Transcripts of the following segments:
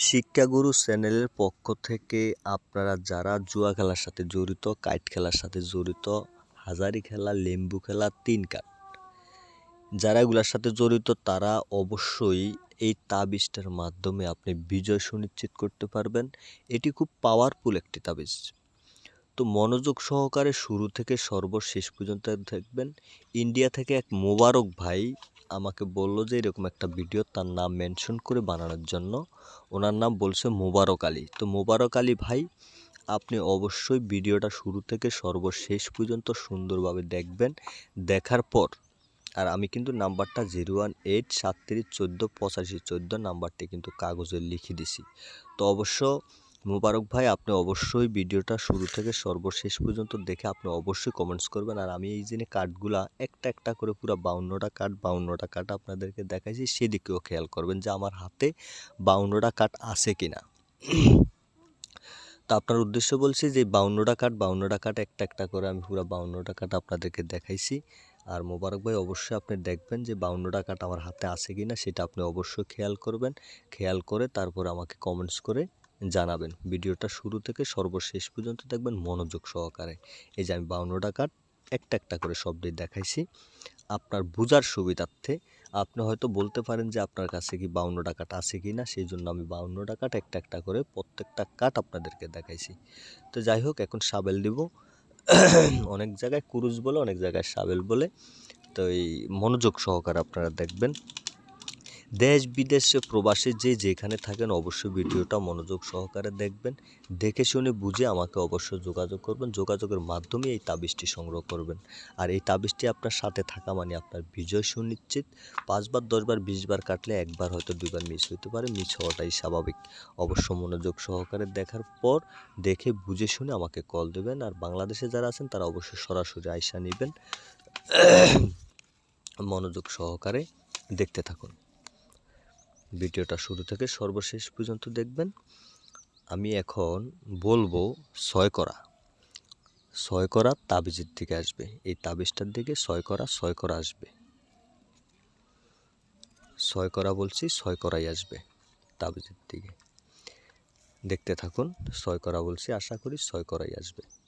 শিক্ষাগুরু চ্যানেলের পক্ষ থেকে আপনারা যারা জুয়া খেলার সাথে জড়িত, কাইট খেলার সাথে জড়িত, হাজারি খেলা, লেম্বু খেলা, তিন কাঠ যারা এগুলোর সাথে জড়িত, তারা অবশ্যই এই তাবিজটার মাধ্যমে আপনি বিজয় সুনিশ্চিত করতে পারবেন। এটি খুব পাওয়ারফুল একটি তাবিজ। তো মনোযোগ সহকারে শুরু থেকে সর্বশেষ পর্যন্ত দেখবেন। ইন্ডিয়া থেকে এক মোবারক ভাই আমাকে বলল যে এরকম একটা ভিডিও তার নাম মেনশন করে বানানোর জন্য। ওনার নাম বলছে মোবারক আলী। তো মোবারক আলী ভাই, আপনি অবশ্যই ভিডিওটা শুরু থেকে সর্বশেষ পর্যন্ত সুন্দরভাবে দেখবেন। দেখার পর, আর আমি কিন্তু নাম্বারটা জিরো ওয়ান এইট সাতত্রিশ চোদ্দ পঁচাশি চোদ্দ নাম্বারটি কিন্তু কাগজে লিখে দিছি। তো অবশ্য মুবারক ভাই, আপনি অবশ্যই ভিডিওটা শুরু থেকে সর্বশেষ পর্যন্ত দেখে আপনি অবশ্যই কমেন্টস করবেন। আর আমি এই যে কার্ডগুলা একটা একটা করে পুরো বাউন্নটা কার্ড বাউন্নটা কার্ড আপনাদেরকে দেখাইছি, সেদিকেও খেয়াল করবেন যে আমার হাতে বাউন্নটা কার্ড আছে কি না তো আপনার উদ্দেশ্য বলছি যে বাউন্নটা কার্ড বাউন্নটা কার্ড একটা একটা করে আমি পুরো বাউন্নটা কার্ড আপনাদেরকে দেখাইছি। আর মোবারক ভাই, অবশ্যই আপনি দেখবেন যে বাউন্নটা কার্ড আমার হাতে আছে কি না সেটা আপনি অবশ্যই খেয়াল করবেন। খেয়াল করে তারপর আমাকে কমেন্টস করে জানাবেন। ভিডিওটা শুরু থেকে সর্বশেষ পর্যন্ত দেখবেন মনোযোগ সহকারে। এই যে আমি বাউন্নটা কার্ড একটা একটা করে শব্দে দেখাইছি। আপনার বোঝার সুবিধার্থে আপনি হয়তো বলতে পারেন যে আপনার কাছে কি বাউন্ন টাকাটা আছে কি না সেই জন্য আমি বাউন্ন টাকাটা একটা একটা করে প্রত্যেকটা কাট আপনাদেরকে দেখাইছি। তো যাই হোক, এখন সাবেল দিব। অনেক জায়গায় কুরুজ বলে, অনেক জায়গায় সাবেল বলে। তো এই মনোযোগ সহকারে আপনারা দেখবেন। দেশ বিদেশে প্রবাসে যে যেখানে থাকেন অবশ্যই ভিডিওটা মনোযোগ সহকারে দেখবেন। দেখে শুনে বুঝে আমাকে অবশ্যই যোগাযোগ করবেন। যোগাযোগের মাধ্যমে এই তাবিজটি সংগ্রহ করবেন। আর এই তাবিজটি আপনার সাথে থাকা মানে আপনার বিজয় সুনিশ্চিত। পাঁচবার, দশবার, বিশবার কাটলে একবার হয়তো দুইবার মিস হইতে পারে। মিস হওয়াটাই স্বাভাবিক। অবশ্য মনোযোগ সহকারে দেখার পর দেখে বুঝে শুনে আমাকে কল দেবেন। আর বাংলাদেশে যারা আছেন তারা অবশ্যই সরাসরি আয়সা নেবেন। মনোযোগ সহকারে দেখতে থাকুন। ভিডিওটা শুরু থেকে সর্বশেষ পর্যন্ত দেখবেন। আমি এখন বলব ছয় করা। ছয় করা তাবিজের দিকে আসবে। এই তাবিজটার দিকে ছয় করা ছয় করা আসবে। ছয় করা বলছি, ছয় করাই আসবে তাবিজের দিকে। দেখতে থাকুন, ছয় করা বলছি, আশা করি ছয় করাই আসবে।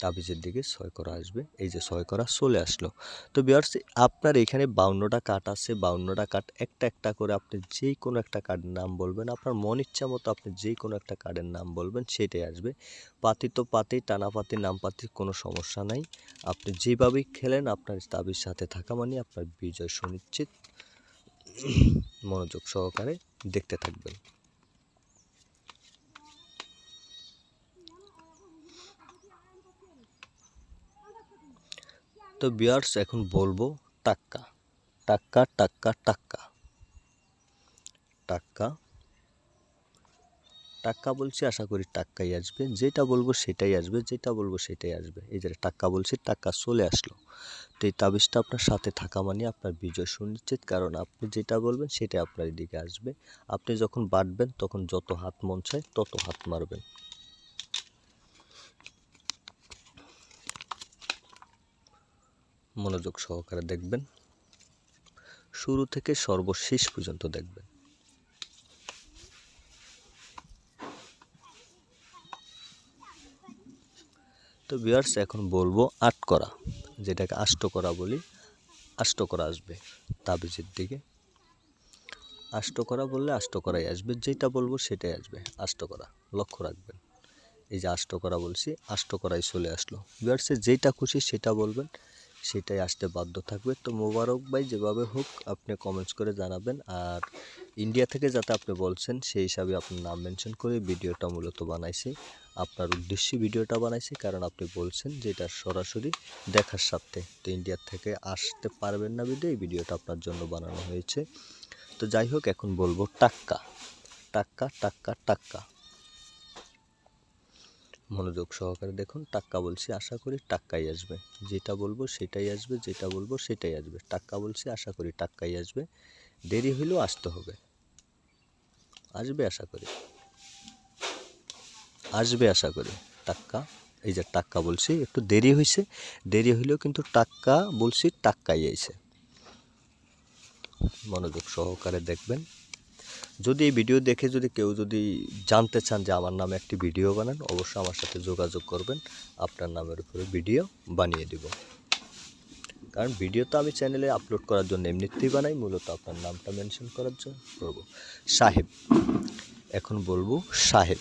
তাবিজের দিকে ছয় করা আসবে। এই যে ছয় করা চলে আসলো। তো বিয়ার্স আপনার এখানে বাউন্নটা কাঠ আছে। বাউন্নটা কাঠ একটা একটা করে আপনি যেই কোনো একটা কার্ডের নাম বলবেন। আপনার মন ইচ্ছা মতো আপনি যেই কোনো একটা কার্ডের নাম বলবেন, সেটাই আসবে। পাতি তো পাতি, টানা পাতি, নাম পাতি, কোনো সমস্যা নাই। আপনি যেভাবেই খেলেন, আপনার তাবির সাথে থাকা মানে আপনার বিজয় সুনিশ্চিত। মনোযোগ সহকারে দেখতে থাকবেন। তো বিয়ার্স, এখন বলব টাক্কা। টাক্কা টাক্কা টাক্কা। টাক্কা। টাক্কা বলছি, আশা করি টাক্কাই আসবে। যেটা বলব সেটাই আসবে, যেটা বলব সেটাই আসবে। এই যে টাক্কা বলছি, টাক্কা চলে আসলো। তো এই তাবিজটা আপনার সাথে থাকা মানে আপনার বিজয় সুনিশ্চিত, কারণ আপনি যেটা বলবেন সেটাই আপনার এদিকে আসবে। আপনি যখন বাটবেন তখন যত হাত মন চায়, তত হাত মারবেন। মনোযোগ সহকারে দেখবেন। শুরু থেকে সর্বশেষ পর্যন্ত দেখবেন। তো বিয়ার্স এখন বলব আট করা, যেটাকে আষ্ট করা বলি। আষ্ট করা আসবে তাবিজের দিকে। আষ্ট করা বললে আষ্ট করাই আসবে, যেটা বলব সেটাই আসবে, আষ্ট করা। লক্ষ্য রাখবেন। এই যে আষ্ট করা বলছি, আষ্ট করাই চলে আসলো। বিয়ার্সে যেটা খুশি সেটা বলবেন। সেটাই আসতে বাধ্য থাকবে। তো মোবারক ভাই, যেভাবে হোক আপনি কমেন্টস করে জানাবেন। আর ইন্ডিয়া থেকে যাতে আপনি বলছেন, সেই হিসাবে আপনার নাম মেনশন করে ভিডিওটা মূলত বানাইছি। আপনার উদ্দেশ্যে ভিডিওটা বানাইছি, কারণ আপনি বলছেন যে এটা সরাসরি দেখার সাথে তো ইন্ডিয়ার থেকে আসতে পারবেন না ভিডিও এই ভিডিওটা আপনার জন্য বানানো হয়েছে। তো যাই হোক, এখন বলব টাক্কা। টাক্কা টাক্কা টাক্কা। মনোযোগ সহকারে দেখুন, টাক্কা বলছি, আশা করি টাক্কাই আসবে। যেটা বলব সেটাই আসবে, যেটা বলব সেটাই আসবে। টাক্কা বলছি, আশা করি টাক্কাই আসবে। দেরি হইলেও আসতে হবে। আসবে আশা করি। আসবে আশা করি। টাক্কা, এই যে টাক্কা বলছি, একটু দেরি হয়েছে দেরি হইলেও কিন্তু টাক্কা বলছি, টাক্কাই আইছে। মনোযোগ সহকারে দেখবেন। যদি এই ভিডিও দেখে যদি কেউ যদি জানতে চান যে আমার নামে একটি ভিডিও বানান, অবশ্যই আমার সাথে যোগাযোগ করবেন। আপনার নামের উপরে ভিডিও বানিয়ে দিব। কারণ ভিডিও তো আমি চ্যানেলে আপলোড করার জন্য এমনিতেই বানাই, মূলত আপনার নামটা মেনশন করার জন্য করব। সাহেব, এখন বলব সাহেব।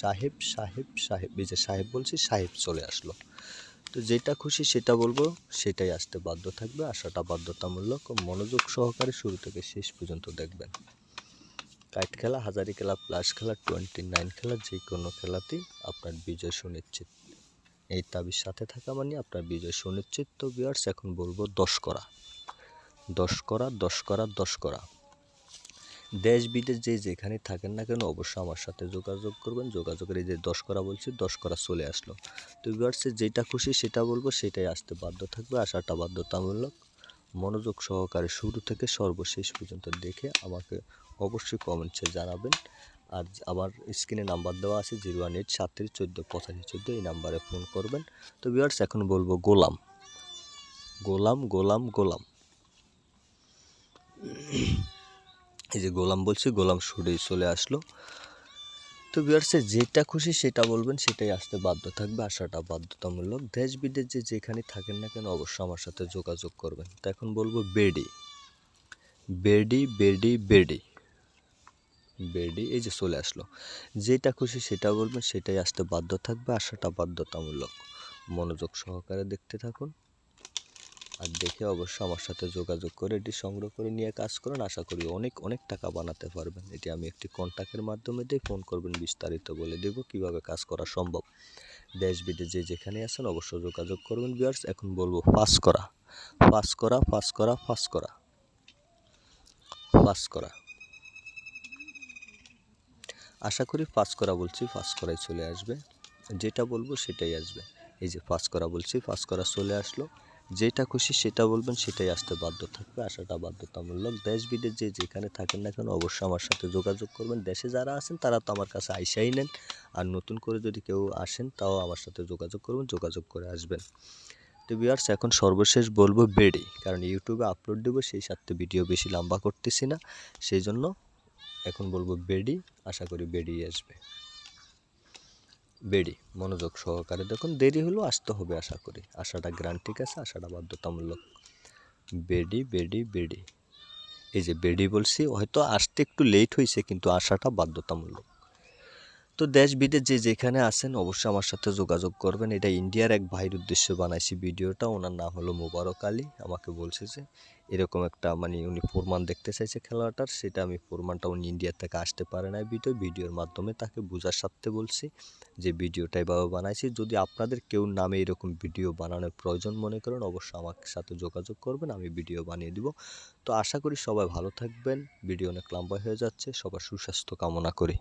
সাহেব সাহেব সাহেব, এই যে সাহেব বলছি, সাহেব চলে আসলো। তো যেটা খুশি সেটা বলব, সেটাই আসতে বাধ্য থাকবে। আসাটা বাধ্যতামূলক মনোযোগ সহকারে শুরু থেকে শেষ পর্যন্ত দেখবেন। কাইট খেলা, হাজারি খেলা, প্লাস খেলা, টোয়েন্টি নাইন খেলা, যে কোনো খেলাতেই আপনার বিজয় সুনিশ্চিত। এই তাবির সাথে থাকা মানে আপনার বিজয় সুনিশ্চিত। তো বিয়ার্স এখন বলব দশ করা। দশ করা দশ করা দশ করা। দেশ, বিদেশ যে যেখানে থাকেন না কেন, অবশ্যই আমার সাথে যোগাযোগ করবেন। যোগাযোগের এই যে দশ করা বলছি, দশ করা চলে আসলো। তো ভিউয়ার্সের যেটা খুশি সেটা বলব, সেটাই আসতে বাধ্য থাকবে। আসাটা বাধ্যতামূলক। মনোযোগ সহকারে শুরু থেকে সর্বশেষ পর্যন্ত দেখে আমাকে অবশ্যই কমেন্টসে জানাবেন। আর আমার স্ক্রিনে নাম্বার দেওয়া আছে জিরো ওয়ান এইট সাতত্রিশ চোদ্দ পঁচাশি চোদ্দ, এই নাম্বারে ফোন করবেন। তো ভিউয়ার্স এখন বলব গোলাম। গোলাম গোলাম গোলাম। এই যে গোলাম বলছি, গোলাম সুরেই চলে আসলো। তো বিয়ার্সে যেটা খুশি সেটা বলবেন, সেটাই আসতে বাধ্য থাকবে আসাটা বাধ্যতামূলক। দেশ বিদেশ যে যেখানে থাকেন না কেন অবশ্যই আমার সাথে যোগাযোগ করবেন। তো এখন বলব বেডি। বেডি বেডি বেডি। বেডি, এই যে চলে আসলো। যেটা খুশি সেটা বলবেন, সেটাই আসতে বাধ্য থাকবে আসাটা বাধ্যতামূলক। মনোযোগ সহকারে দেখতে থাকুন। আর দেখে অবশ্যই আমার সাথে যোগাযোগ করে এটি সংগ্রহ করে নিয়ে কাজ করুন। আশা করি অনেক অনেক টাকা বানাতে পারবেন। এটি আমি একটি কন্ট্যাক্টের মাধ্যমে দিয়ে ফোন করবেন, বিস্তারিত বলে দেব কীভাবে কাজ করা সম্ভব। দেশ বিদেশে যেখানে আছেন অবশ্যই যোগাযোগ করবেন বিয়ার্স এখন বলব, ফাঁস করা ফাঁস করা ফাঁস করা ফাঁস করা ফাঁস করা। আশা করি ফাঁস করা বলছি, ফাঁস করাই চলে আসবে। যেটা বলব সেটাই আসবে। এই যে ফাঁস করা বলছি, ফাঁস করা চলে আসলো। যেটা খুশি সেটা বলবেন, সেটাই আসতে বাধ্য থাকবে, আসাটা বাধ্যতামূলক। দেশ বিদেশ যে যেখানে থাকেন না কেন, অবশ্যই আমার সাথে যোগাযোগ করবেন। দেশে যারা আছেন, তারা তো আমার কাছে আইসাই নেন। আর নতুন করে যদি কেউ আসেন, তাও আমার সাথে যোগাযোগ করবেন, যোগাযোগ করে আসবেন। তো বিয়ার্স এখন সর্বশেষ বলব বেডি, কারণ ইউটিউবে আপলোড দেবো, সেই সাথে ভিডিও বেশি লম্বা করতেছি না। সেই জন্য এখন বলব বেডি, আশা করি বেরিয়ে আসবে। বেডি মনোযোগ সহকারে। দেখুন, দেরি হলেও আসতে হবে আশা করি। আশাটা গ্রান্ট ঠিক আছে, আশাটা বাধ্যতামূলক। বেডি বেডি বেডি। এই যে বেডি বলছি, হয়তো আসতে একটু লেট হয়েছে কিন্তু আশাটা বাধ্যতামূলক। তো দেশ বিদেশ যে যেখানে আছেন অবশ্যই আমার সাথে যোগাযোগ করবেন। এটা ইন্ডিয়ার এক ভাইয়ের উদ্দেশ্যে বানাইছি ভিডিওটা। ওনার নাম হলো মুবারক আলী। আমাকে বলছে যে, এরকম একটা মানে উনি ফোরমান দেখতে চাইছে খেলাটার। সেটা আমি ফোরমানটা উনি ইন্ডিয়া থেকে আসতে পারে না ভিডিও। ভিডিওর মাধ্যমে তাকে বোঝার সাথে বলছি যে, ভিডিওটা এভাবে বানাইছি। যদি আপনাদের কেউ নামে এরকম ভিডিও বানানোর প্রয়োজন মনে করেন, অবশ্যই আমার সাথে যোগাযোগ করবেন। আমি ভিডিও বানিয়ে দিব। তো আশা করি সবাই ভালো থাকবেন। ভিডিও অনেক লম্বা হয়ে যাচ্ছে। সবার সুস্বাস্থ্য কামনা করি।